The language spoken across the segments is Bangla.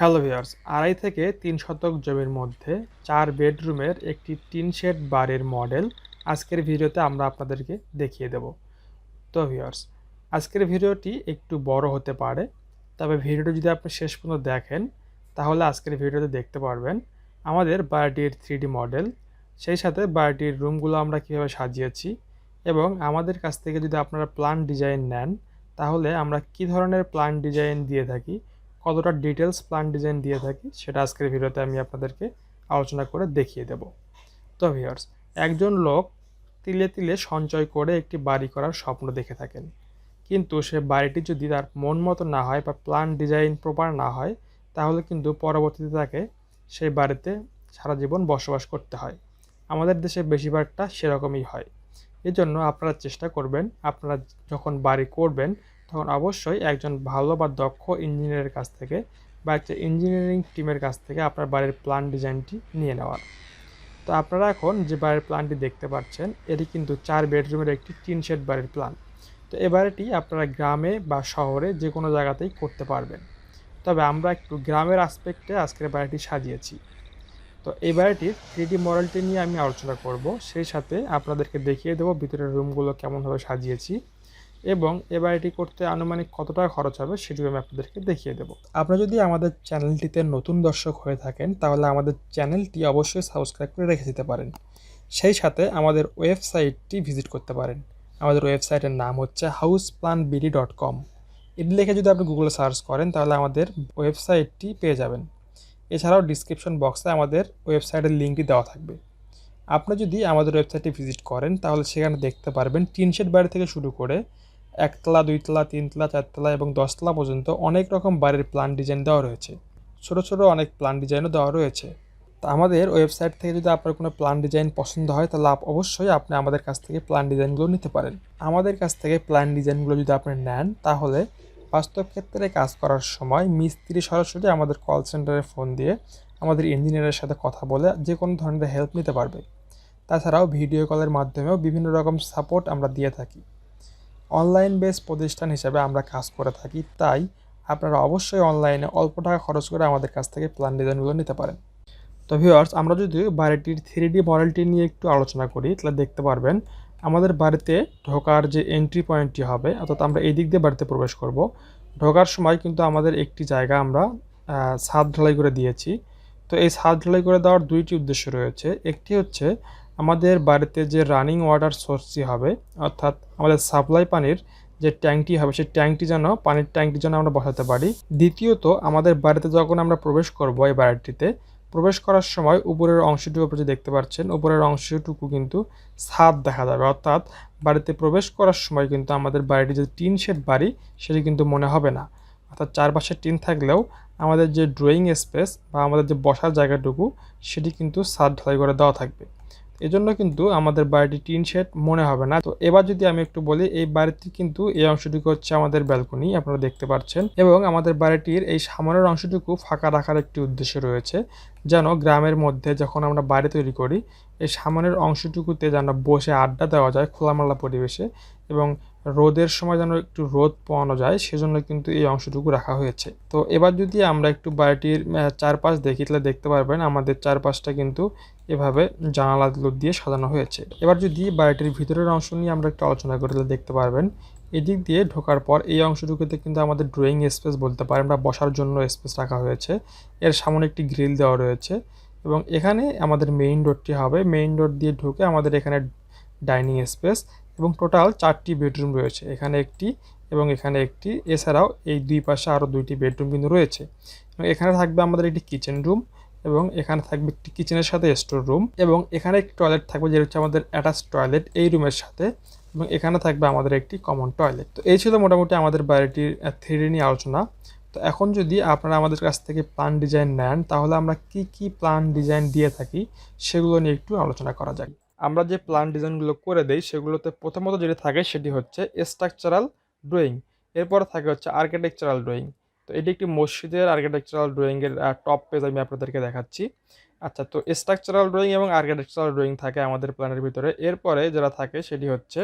হ্যালো ভিউয়ার্স, আড়াই থেকে তিন শতক জমির মধ্যে চার বেডরুমের একটি টিন শেড বাড়ির মডেল আজকের ভিডিওতে আমরা আপনাদেরকে দেখিয়ে দেব। তো ভিয়ার্স আজকের ভিডিওটি একটু বড় হতে পারে, তবে ভিডিওটি যদি আপনি শেষ পর্যন্ত দেখেন, তাহলে আজকের ভিডিওতে দেখতে পারবেন আমাদের বাড়িটির থ্রি মডেল। সেই সাথে বাড়িটির রুমগুলো আমরা কীভাবে সাজিয়েছি এবং আমাদের কাছ থেকে যদি আপনারা প্ল্যান ডিজাইন নেন, তাহলে আমরা কি ধরনের প্ল্যান ডিজাইন দিয়ে থাকি কতটা ডিটেলস প্ল্যান ডিজাইন দিয়ে থাকি সেটা আজকের ভিডিওতে আমি আপনাদেরকে আলোচনা করে দেখিয়ে দেব। তো ভিউয়ার্স একজন লোক তিলে তিলে সঞ্চয় করে একটি বাড়ি করার স্বপ্ন দেখে থাকেন। কিন্তু সে বাড়িটি যদি তার মন মতো না হয় বা প্ল্যান ডিজাইন প্রপার না হয়, তাহলে কিন্তু পরবর্তীতে তাকে সেই বাড়িতে সারা জীবন বসবাস করতে হয়। আমাদের দেশে বেশিরভাগটা সেরকমই হয়। এজন্য আপনারা চেষ্টা করবেন, আপনারা যখন বাড়ি করবেন তখন অবশ্যই একজন ভালো বা দক্ষ ইঞ্জিনিয়ারের কাছ থেকে বা একটা ইঞ্জিনিয়ারিং টিমের কাছ থেকে আপনার বাড়ির প্ল্যান ডিজাইনটি নিয়ে নেওয়ার। তো আপনারা এখন যে বাড়ির প্ল্যানটি দেখতে পাচ্ছেন, এটি কিন্তু চার বেডরুমের একটি টিন শেড বাড়ির প্ল্যান। তো এ বাড়িটি আপনারা গ্রামে বা শহরে যে কোনো জায়গাতেই করতে পারবেন। তবে আমরা একটু গ্রামের আসপেক্টে আজকের বাড়িটি সাজিয়েছি। তো এই বাড়িটির থ্রিডি মডেলটি নিয়ে আমি আলোচনা করব। সেই সাথে আপনাদেরকে দেখিয়ে দেবো ভিতরের রুমগুলো কেমনভাবে সাজিয়েছি। এবং এ বাড়িটি করতে আনুমানিক কত টাকা খরচ হবে সেটিও আমি আপনাদেরকে দেখিয়ে দেবো। আপনারা যদি আমাদের চ্যানেলটিতে নতুন দর্শক হয়ে থাকেন, তাহলে আমাদের চ্যানেলটি অবশ্যই সাবস্ক্রাইব করে রেখে দিতে পারেন। সেই সাথে আমাদের ওয়েবসাইটটি ভিজিট করতে পারেন। আমাদের ওয়েবসাইটের নাম হচ্ছে house plan BD dot com এটি লিখে যদি আপনি গুগলে সার্চ করেন, তাহলে আমাদের ওয়েবসাইটটি পেয়ে যাবেন। এছাড়াও ডিসক্রিপশন বক্সে আমাদের ওয়েবসাইটের লিঙ্কটি দেওয়া থাকবে। আপনি যদি আমাদের ওয়েবসাইটে ভিজিট করেন, তাহলে সেখানে দেখতে পারবেন টিন শেড বাড়ি থেকে শুরু করে একতলা, দুইতলা, তিনতলা, চারতলা এবং দশতলা পর্যন্ত অনেক রকম বাড়ির প্ল্যান ডিজাইন দেওয়া রয়েছে। ছোট ছোট অনেক প্ল্যান ডিজাইনও দেওয়া রয়েছে। তা আমাদের ওয়েবসাইট থেকে যদি আপনার কোনো প্ল্যান ডিজাইন পছন্দ হয়, তাহলে অবশ্যই আপনি আমাদের কাছ থেকে প্ল্যান ডিজাইনগুলো নিতে পারেন। আমাদের কাছ থেকে প্ল্যান ডিজাইনগুলো যদি আপনি নেন, তাহলে বাস্তব ক্ষেত্রে কাজ করার সময় মিস্ত্রি সরাসরি আমাদের কল সেন্টারে ফোন দিয়ে আমাদের ইঞ্জিনিয়ারের সাথে কথা বলে যে কোনো ধরনের হেল্প নিতে পারবে। তাছাড়াও ভিডিও কলের মাধ্যমেও বিভিন্ন রকম সাপোর্ট আমরা দিয়ে থাকি। অনলাইন বেস প্রতিষ্ঠান হিসেবে আমরা কাজ করে থাকি, তাই আপনারা অবশ্যই অনলাইনে অল্প টাকা খরচ করে আমাদের কাছ থেকে প্ল্যান ডিজাইনগুলো নিতে পারেন। তো ভিউয়ার্স আমরা যদি বাড়িটির থ্রি ডি মডেলটি নিয়ে একটু আলোচনা করি, তাহলে দেখতে পারবেন আমাদের বাড়িতে ঢোকার যে এন্ট্রি পয়েন্টটি হবে, অর্থাৎ আমরা এই দিক দিয়ে বাড়িতে প্রবেশ করব। ঢোকার সময় কিন্তু আমাদের একটি জায়গা আমরা ছাদ ঢালাই করে দিয়েছি। তো এই ছাদ ঢালাই করে দেওয়ার দুইটি উদ্দেশ্য রয়েছে। একটি হচ্ছে আমাদের বাড়িতে যে রানিং ওয়াটার সোর্সটি হবে, অর্থাৎ আমাদের সাপ্লাই পানির যে ট্যাঙ্কটি হবে, সেই ট্যাঙ্কটি যেন, পানির ট্যাঙ্কটি যেন আমরা বসাতে পারি। দ্বিতীয়ত, আমাদের বাড়িতে যখন আমরা প্রবেশ করব এই বাড়িটিতে, প্রবেশ করার সময় উপরের অংশটুকু যে দেখতে পাচ্ছেন, উপরের অংশটুকু কিন্তু ছাদ দেখা যাবে। অর্থাৎ বাড়িতে প্রবেশ করার সময় কিন্তু আমাদের বাড়িটি যে টিন শেড বাড়ি, সেটি কিন্তু মনে হবে না। অর্থাৎ চারপাশে টিন থাকলেও আমাদের যে ড্রয়িং স্পেস বা আমাদের যে বসার জায়গাটুকু, সেটি কিন্তু ছাদ ঢালাই করে দেওয়া থাকবে। এজন্য কিন্তু আমাদের বাড়িটি টিন শেড মনে হবে না। তো এবার যদি আমি একটু বলি, এই বাড়িটি কিন্তু এই অংশটুকু হচ্ছে আমাদের ব্যালকনি, আপনারা দেখতে পাচ্ছেন। এবং আমাদের বাড়িটির এই সামনের অংশটুকু ফাঁকা রাখার একটি উদ্দেশ্য রয়েছে, যেন গ্রামের মধ্যে যখন আমরা বাড়ি তৈরি করি, এই সামনের অংশটুকুতে যেন বসে আড্ডা দেওয়া যায় খোলামেলা পরিবেশে। এবং রোদের সময় যেন একটু রোদ পাওয়ানো যায়, সেজন্য কিন্তু এই অংশটুকু রাখা হয়েছে। তো এবার যদি আমরা একটু বাড়িটির চারপাশ দেখি, তাহলে দেখতে পারবেন আমাদের চারপাশটা কিন্তু এভাবে জানালাগুলো দিয়ে সাজানো হয়েছে। এবার যদি বাড়িটির ভিতরের অংশ নিয়ে আমরা একটু আলোচনা করি, তাহলে দেখতে পারবেন এদিক দিয়ে ঢোকার পর এই অংশটুকুতে কিন্তু আমাদের ড্রয়িং স্পেস বলতে পারেন বা বসার জন্য স্পেস রাখা হয়েছে। এর সামনে একটি গ্রিল দেওয়া রয়েছে এবং এখানে আমাদের মেইন ডোরটি হবে। মেইন ডোর দিয়ে ঢুকে আমাদের এখানে ডাইনিং স্পেস এবং টোটাল চারটি বেডরুম রয়েছে। এখানে একটি এবং এখানে একটি। এছাড়াও এই দুই পাশে আরও দুইটি বেডরুম কিন্তু রয়েছে। এবং এখানে থাকবে আমাদের একটি কিচেন রুম এবং এখানে থাকবে একটি কিচেনের সাথে স্টোর রুম এবং এখানে একটি টয়লেট থাকবে যেটা হচ্ছে আমাদের অ্যাটাচ টয়লেট এই রুমের সাথে এবং এখানে থাকবে আমাদের একটি কমন টয়লেট। তো এই ছিল মোটামুটি আমাদের বাড়িটির থ্রি নিয়ে আলোচনা। তো এখন যদি আপনারা আমাদের কাছ থেকে প্ল্যান ডিজাইন নেন, তাহলে আমরা কি কি প্ল্যান ডিজাইন দিয়ে থাকি সেগুলো নিয়ে একটু আলোচনা করা যাক। আমরা যে প্ল্যান ডিজাইনগুলো করে দেই, সেগুলোতে প্রথমত যেটি থাকে সেটি হচ্ছে স্ট্রাকচারাল ড্রয়িং এরপর থাকে হচ্ছে আর্কিটেকচারাল ড্রয়িং তো এটি একটি মসজিদের আর্কিটেকচারাল ড্রয়িংয়ের টপ পেজ আমি আপনাদেরকে দেখাচ্ছি। আচ্ছা তো স্ট্রাকচারাল ড্রয়িং এবং আর্কিটেকচারাল ড্রয়িং থাকে আমাদের প্ল্যানের ভিতরে। এরপরে যারা থাকে সেটি হচ্ছে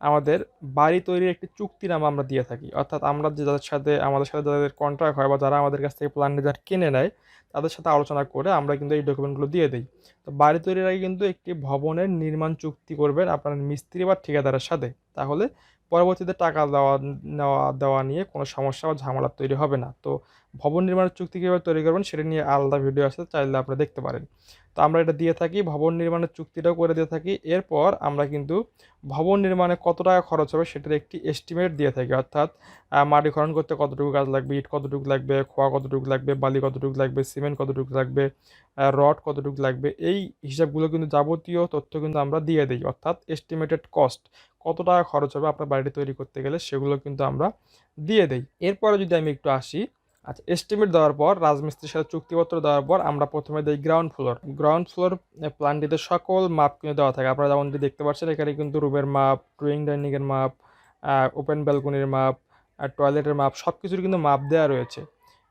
আমাদের বাড়ি তৈরির একটি চুক্তিনামা আমরা দিয়ে থাকি। অর্থাৎ আমরা যে যাদের সাথে, আমাদের সাথে যাদের কন্ট্রাক্ট হয় বা যারা আমাদের কাছ থেকে প্ল্যান ডিজাইন কিনে নেয়, তাদের সাথে আলোচনা করে আমরা কিন্তু এই ডকুমেন্টগুলো দিয়ে দিই। তো বাড়ি তৈরির আগে কিন্তু একটি ভবনের নির্মাণ চুক্তি করবেন আপনার মিস্ত্রি বা ঠিকাদারের সাথে। তাহলে পরবর্তীতে টাকা দেওয়া, নেওয়া, দেওয়া নিয়ে কোনো সমস্যা বা ঝামেলা তৈরি হবে না। তো ভবন নির্মাণের চুক্তি কীভাবে তৈরি করবেন সেটা নিয়ে আলাদা ভিডিও আছে চাইলে আপনারা দেখতে পারেন। তো আমরা এটা দিয়ে থাকি, ভবন নির্মাণের চুক্তিটাও করে দিয়ে থাকি। এরপর আমরা কিন্তু ভবন নির্মাণে কত টাকা খরচ হবে সেটার একটি এস্টিমেট দিয়ে থাকি। অর্থাৎ মাটি খনন করতে কতটুকু গাছ লাগবে, ইট কতটুকু লাগবে, খোয়া কতটুকু লাগবে, বালি কতটুকু লাগবে, সিমেন্ট কতটুকু লাগবে রড কতটুকু লাগবে, এই হিসাবগুলো কিন্তু যাবতীয় তথ্য কিন্তু আমরা দিয়ে দিই। অর্থাৎ এস্টিমেটেড কস্ট কত টাকা খরচ হবে আপনার বাড়িটি তৈরি করতে গেলে সেগুলো কিন্তু আমরা দিয়ে দিই। এরপরে যদি আমি একটু আসি আচ্ছা এস্টিমেট দেওয়ার পর, রাজমিস্ত্রির সাথে চুক্তিপত্র দেওয়ার পর আমরা প্রথমে দিই গ্রাউন্ড ফ্লোর গ্রাউন্ড ফ্লোর প্ল্যানটিতে সকল মাপ কিন্তু দেওয়া থাকে। আপনারা যেমনটি দেখতে পাচ্ছেন, এখানে কিন্তু রুমের মাপ ড্রয়িং ডাইনিংয়ের মাপ ওপেন ব্যালকনির মাপ আর টয়লেটের মাপ সব কিছুর কিন্তু মাপ দেওয়া রয়েছে।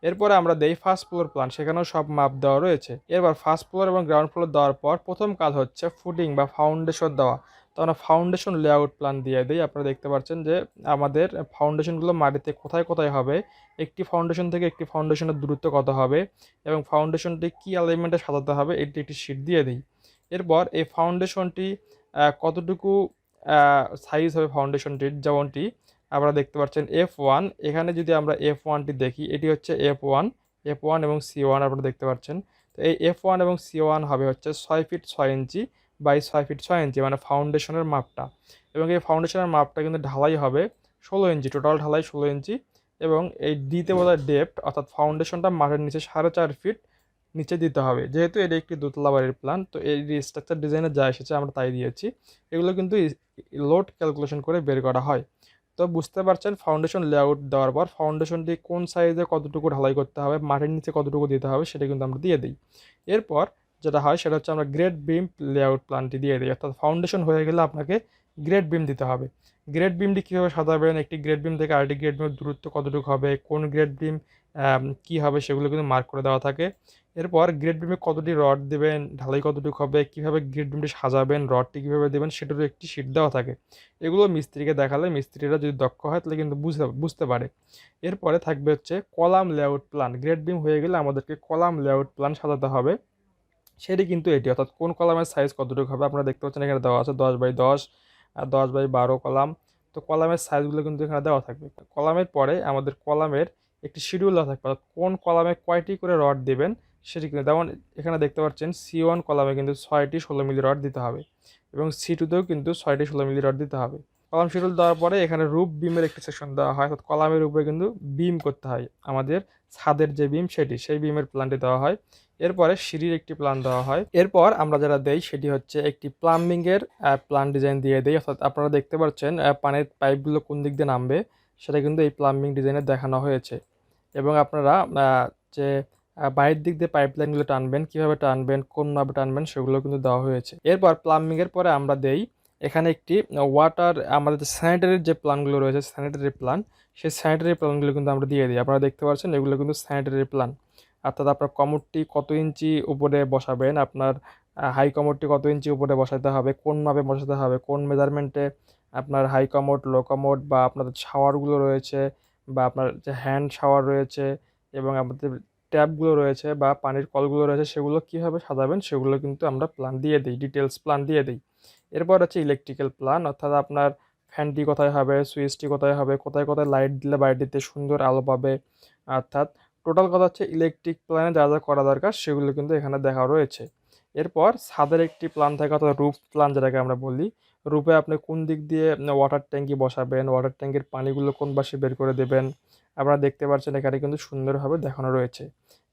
এরপরে আমরা দেই ফার্স্ট ফ্লোর প্ল্যান সেখানেও সব মাপ দেওয়া রয়েছে। এরপর ফার্স্ট ফ্লোর এবং গ্রাউন্ড ফ্লোর দেওয়ার পর প্রথম কাজ হচ্ছে ফুটিং বা ফাউন্ডেশন দেওয়া। তো আমরা ফাউন্ডেশন লেআউট প্ল্যান দিয়ে দিই। আপনারা দেখতে পাচ্ছেন যে আমাদের ফাউন্ডেশনগুলো মাটিতে কোথায় কোথায় হবে, একটি ফাউন্ডেশন থেকে একটি ফাউন্ডেশনের দূরত্ব কত হবে এবং ফাউন্ডেশনটি কী এলিমেন্টে সাজাতে হবে এটি একটি শিট দিয়ে দিই। এরপর এই ফাউন্ডেশনটি কতটুকু সাইজ হবে ফাউন্ডেশনটির যেমনটি আপনারা দেখতে পাচ্ছেন এফ ওয়ান এখানে যদি আমরা এফ ওয়ানটি দেখি, এটি হচ্ছে এফ ওয়ান এফ ওয়ান এবং সি ওয়ান আপনারা দেখতে পাচ্ছেন। তো এই এফ ওয়ান এবং সি ওয়ান হবে হচ্ছে ছয় ফিট ছয় ইঞ্চি বাই ছয় ফিট ছয় ইঞ্চি মানে ফাউন্ডেশনের মাপটা। এবং এই ফাউন্ডেশনের মাপটা কিন্তু ঢালাই হবে ষোলো ইঞ্চি টোটাল ঢালাই ষোলো ইঞ্চি এবং এই ডিতে বলা ডেপ্ট অর্থাৎ ফাউন্ডেশনটা মাঠের নিচে সাড়ে চার ফিট নিচে দিতে হবে। যেহেতু এটি একটি দোতলা বাড়ির প্ল্যান তো এই স্ট্রাকচার ডিজাইনে যা এসেছে আমরা তাই দিয়েছি। এগুলো কিন্তু লোড ক্যালকুলেশন করে বের করা হয়। তো বুঝতে পারছেন ফাউন্ডেশন লেআউট দেওয়ার পর ফাউন্ডেশনটি কোন সাইজে কতটুকু ঢালাই করতে হবে মাটির নিচে কতটুকু দিতে হবে সেটা কিন্তু আমরা দিয়ে দিই। এরপর যেটা হয় সেটা হচ্ছে আমরা গ্রেট বিম লেআউট প্ল্যানটি দিয়ে দিই। অর্থাৎ ফাউন্ডেশন হয়ে গেলে আপনাকে গ্রেড বিম দিতে হবে। গ্রেড বিমটি কীভাবে সাজাবেন? একটি গ্রেড বিম থেকে আরেকটি গ্রেড বিমের দূরত্ব কতটুকু হবে? কোন গ্রেড বিম কী হবে সেগুলো কিন্তু মার্ক করে দেওয়া থাকে। এরপর গ্রেড বিমে কতটি রড দেবেন? ঢালাই কতটুকু হবে? কীভাবে গ্রেড বিমটি সাজাবেন? রডটি কীভাবে দেবেন? সেটারও একটি শিট দেওয়া থাকে। এগুলো মিস্ত্রিকে দেখালে মিস্ত্রিরা যদি দক্ষ হয় তাহলে কিন্তু বুঝতে বুঝতে পারে। এরপরে থাকবে হচ্ছে column layout plan grade beam হয়ে গেলে আমাদেরকে কলাম লেআউট প্ল্যান সাজাতে হবে। সেটি কিন্তু এটি। অর্থাৎ কোন কলামের সাইজ কতটুকু হবে আপনারা দেখতে পাচ্ছেন এখানে দেওয়া আছে দশ বাই দশ আর দশ বাই বারো কলাম। তো কলামের সাইজগুলো কিন্তু এখানে দেওয়া থাকবে। কলামের পরে আমাদের কলামের একটি শিডিউল দেওয়া থাকবে। অর্থাৎ কোন কলামে কয়টি করে রড দেবেন সেটি কিন্তু, যেমন এখানে দেখতে পাচ্ছেন সি ওয়ান কলামে কিন্তু ছয়টি ষোলো মিলি রড দিতে হবে এবং সি টুতেও কিন্তু ছয়টি ষোলো মিলি রড দিতে হবে। কলাম শিডিউল দেওয়ার পরে এখানে রূপ বিমের একটি সেকশন দেওয়া হয়। অর্থাৎ কলামের উপরে কিন্তু বিম করতে হয়। আমাদের ছাদের যে বিম, সেটি, সেই বিমের প্ল্যানটি দেওয়া হয়। এরপরে সিঁড়ির একটি প্ল্যান দেওয়া হয়। এরপর আমরা যারা দেই, সেটি হচ্ছে একটি প্লাম্বিংয়ের প্ল্যান ডিজাইন দিয়ে দেই। অর্থাৎ আপনারা দেখতে পাচ্ছেন পানির পাইপগুলো কোন দিক দিয়ে নামবে, সেটা কিন্তু এই প্লাম্বিং ডিজাইনে দেখানো হয়েছে। এবং আপনারা যে বাইরের দিক দিয়ে পাইপ লাইনগুলো টানবেন, কীভাবে টানবেন, কোনভাবে টানবেন, সেগুলো কিন্তু দেওয়া হয়েছে। এরপর প্লাম্বিংয়ের পরে আমরা দেই এখানে একটি ওয়াটার আমাদের যে স্যানিটারির যে প্ল্যানগুলো রয়েছে স্যানিটারি প্ল্যান সেই স্যানিটারি প্ল্যানগুলো কিন্তু আমরা দিয়ে দিই। আপনারা দেখতে পাচ্ছেন, এগুলো কিন্তু স্যানিটারি প্ল্যান অর্থাৎ আপনার কমোডটি কত ইঞ্চি উপরে বসাবেন, আপনার হাই কমোডটি কত ইঞ্চি উপরে বসাতে হবে, কোন মাপে বসাতে হবে, কোন মেজারমেন্টে আপনার হাই কমোড লো কমোড বা আপনাদের শাওয়ারগুলো রয়েছে বা আপনার যে হ্যান্ড শাওয়ার রয়েছে এবং আমাদের ট্যাপগুলো রয়েছে বা পানির কলগুলো রয়েছে, সেগুলো কীভাবে সাজাবেন, সেগুলো কিন্তু আমরা প্ল্যান দিয়ে দিই ডিটেলস প্ল্যান দিয়ে দিই। এরপর হচ্ছে ইলেকট্রিক্যাল প্ল্যান অর্থাৎ আপনার ফ্যানটি কোথায় হবে সুইচটি কোথায় হবে, কোথায় কোথায় লাইট দিলে বাড়িটিতে সুন্দর আলো পাবে, অর্থাৎ টোটাল কথা হচ্ছে ইলেকট্রিক প্ল্যানে যা যা করা দরকার সেগুলো কিন্তু এখানে দেখা রয়েছে। এরপর ছাদের একটি প্ল্যান থাকে, অর্থাৎ রুফ প্ল্যান যেটাকে আমরা বলি। রুফে আপনি কোন দিক দিয়ে ওয়াটার ট্যাঙ্কি বসাবেন ওয়াটার ট্যাঙ্কির পানিগুলো কোন পাশে বের করে দেবেন, আপনারা দেখতে পাচ্ছেন এখানে কিন্তু সুন্দরভাবে দেখানো রয়েছে।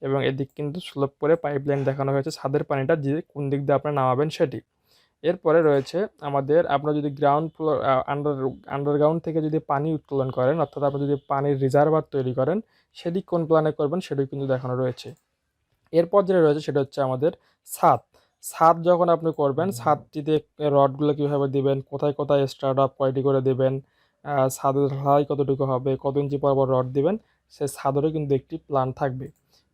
এবং এদিক কিন্তু স্লোপ করে পাইপ লাইন দেখানো হয়েছে, ছাদের পানিটা যে কোন দিক দিয়ে আপনি নামাবেন সেটি। এরপরে রয়েছে আমাদের আপনার যদি গ্রাউন্ড ফ্লোর আন্ডার আন্ডারগ্রাউন্ড থেকে যদি পানি উত্তোলন করেন অর্থাৎ আপনি যদি পানির রিজার্ভার তৈরি করেন সেদিক কোন প্ল্যানে করবেন সেটাই কিন্তু দেখানো রয়েছে। এরপর যেটা রয়েছে সেটা হচ্ছে আমাদের ছাদ। ছাদ যখন আপনি করবেন ছাদটিতে রডগুলো কীভাবে দিবেন কোথায় কোথায় স্টার্ট আপ কয়টি করে দেবেন ছাদের ঢালাই কতটুকু হবে কত ইঞ্চি পর পর রড দিবেন সে ছাদেরও কিন্তু একটি প্ল্যান থাকবে।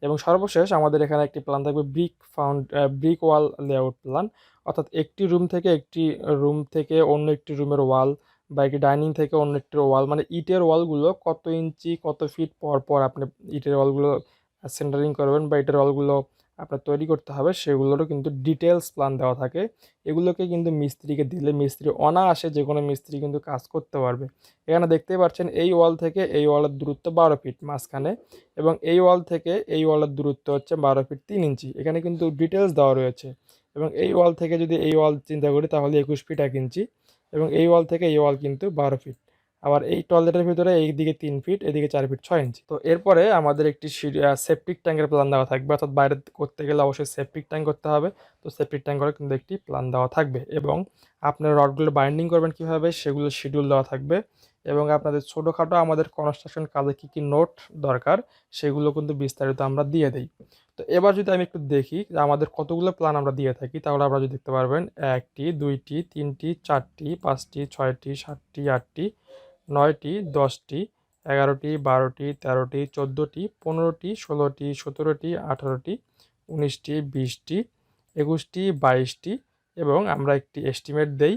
এবং সর্বশেষ আমাদের এখানে একটি প্ল্যান থাকবে brick found brick wall layout plan অর্থাৎ একটি রুম থেকে একটি রুম থেকে অন্য একটি রুমের ওয়াল বা একটি ডাইনিং থেকে অন্য একটি ওয়াল মানে ইটের ওয়ালগুলো কত ইঞ্চি, কত ফিট পর পর আপনি ইটের ওয়ালগুলো সেন্টারিং করবেন বা ইটের ওয়ালগুলো আপনার তৈরি করতে হবে, সেগুলোরও কিন্তু ডিটেলস প্ল্যান দেওয়া থাকে। এগুলোকে কিন্তু মিস্ত্রিকে দিলে মিস্ত্রি অনায়াসে যে কোনো মিস্ত্রি কিন্তু কাজ করতে পারবে। এখানে দেখতেই পাচ্ছেন, এই ওয়াল থেকে এই ওয়ালের দূরত্ব বারো ফিট মাঝখানে এবং এই ওয়াল থেকে এই ওয়ালের দূরত্ব হচ্ছে বারো ফিট তিন ইঞ্চি এখানে কিন্তু ডিটেলস দেওয়া রয়েছে এবং এই ওয়াল থেকে যদি এই ওয়াল চিন্তা করি তাহলে একুশ ফিট এক ইঞ্চি এবং এই ওয়াল থেকে এই ওয়াল কিন্তু বারো ফিট আবার এই টয়লেটের ভিতরে এই দিকে তিন ফিট এদিকে চার ফিট ছয় ইঞ্চি তো এরপরে আমাদের একটি সেপটিক ট্যাঙ্কের প্ল্যান দেওয়া থাকবে। অর্থাৎ বাইরে করতে গেলে অবশ্যই সেপটিক ট্যাঙ্ক করতে হবে। তো সেপটিক ট্যাঙ্কেরও কিন্তু একটি প্ল্যান দেওয়া থাকবে। এবং আপনার রডগুলো বাইন্ডিং করবেন কীভাবে, সেগুলো শিডিউল দেওয়া থাকবে। এবং আপনাদের ছোটোখাটো আমাদের কনস্ট্রাকশন কাজে কী কী নোট দরকার, সেগুলো কিন্তু বিস্তারিত আমরা দিয়ে দিই। তো এবার যদি আমি একটু দেখি যে আমাদের কতগুলো প্ল্যান আমরা দিয়ে থাকি, তাহলে আপনারা যদি দেখতে পারবেন, একটি, দুইটি, তিনটি, চারটি, পাঁচটি, ছয়টি, সাতটি, আটটি নয়টি, দশটি, এগারোটি, বারোটি, তেরোটি, চোদ্দোটি, পনেরোটি, ষোলোটি, সতেরোটি, আঠারোটি, উনিশটি, বিশটি, একুশটি, বাইশটি এবং আমরা একটি এস্টিমেট দেই,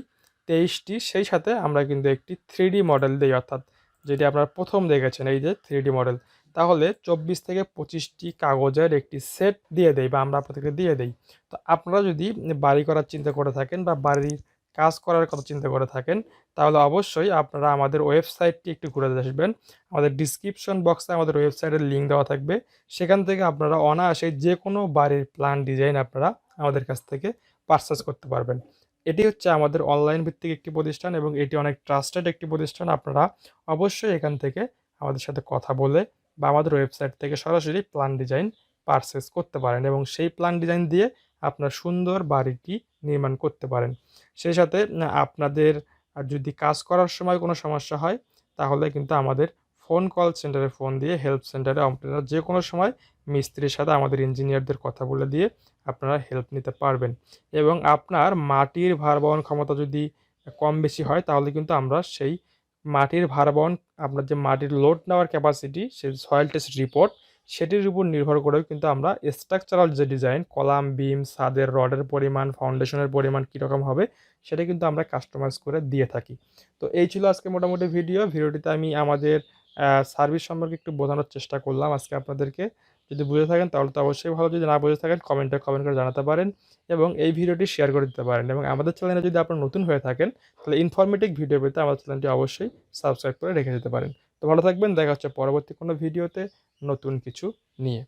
তেইশটি, সেই সাথে আমরা কিন্তু একটি থ্রি মডেল দিই অর্থাৎ যেটি আপনারা প্রথম দেখেছেন, এই যে থ্রি মডেল তাহলে চব্বিশ থেকে পঁচিশটি কাগজের একটি সেট দিয়ে দেই বা আমরা আপনাদেরকে দিয়ে দেই। তো আপনারা যদি বাড়ি করার চিন্তা করে থাকেন বা বাড়ির কাজ করার কথা চিন্তা করে থাকেন, তাহলে অবশ্যই আপনারা আমাদের ওয়েবসাইটটি একটু ঘুরে আসবেন। আমাদের ডিসক্রিপশন বক্সে আমাদের ওয়েবসাইটের লিঙ্ক দেওয়া থাকবে। সেখান থেকে আপনারা অনায়াসে যে কোনো বাড়ির প্ল্যান ডিজাইন আপনারা আমাদের কাছ থেকে পারচেস করতে পারবেন। এটি হচ্ছে আমাদের অনলাইন ভিত্তিক একটি প্রতিষ্ঠান এবং এটি অনেক ট্রাস্টেড একটি প্রতিষ্ঠান। আপনারা অবশ্যই এখান থেকে আমাদের সাথে কথা বলে বা আমাদের ওয়েবসাইট থেকে সরাসরি প্ল্যান ডিজাইন পারচেস করতে পারেন এবং সেই প্ল্যান ডিজাইন দিয়ে আপনার সুন্দর বাড়িটি নির্মাণ করতে পারেন। সেই সাথে আপনাদের যদি কাজ করার সময় কোনো সমস্যা হয়, তাহলে কিন্তু আমাদের ফোন কল সেন্টারে ফোন দিয়ে হেল্প সেন্টারে আপনারা যে কোনো সময় মিস্ত্রির সাথে আমাদের ইঞ্জিনিয়ারদের কথা বলে দিয়ে আপনারা হেল্প নিতে পারবেন। এবং আপনার মাটির ভার বহন ক্ষমতা যদি কম বেশি হয়, তাহলে কিন্তু আমরা সেই মাটির ভার বহন আপনার যে মাটির লোড নেওয়ার ক্যাপাসিটি সেই সয়েল টেস্ট রিপোর্ট সেটির উপর নির্ভর করেও কিন্তু আমরা স্ট্রাকচারাল যে ডিজাইন কলাম বিম সাদের রডের পরিমাণ ফাউন্ডেশনের পরিমাণ কীরকম হবে, সেটা কিন্তু আমরা কাস্টমাইজ করে দিয়ে থাকি। তো এই ছিল আজকে মোটামুটি ভিডিও ভিডিওটিতে আমি আমাদের সার্ভিস সম্পর্কে একটু বোঝানোর চেষ্টা করলাম আজকে আপনাদেরকে। যদি বুঝে থাকেন তাহলে তো অবশ্যই ভালো, যদি না বুঝে থাকেন কমেন্টে কমেন্ট করে জানাতে পারেন এবং এই ভিডিওটি শেয়ার করে দিতে পারেন এবং আমাদের চ্যানেলে যদি আপনার নতুন হয়ে থাকেন, তাহলে ইনফরমেটিভ ভিডিও পেতে আমাদের চ্যানেলটি অবশ্যই সাবস্ক্রাইব করে রেখে দিতে পারেন। তো ভালো থাকবেন, দেখা হচ্ছে পরবর্তী কোনো ভিডিওতে নতুন কিছু নিয়ে।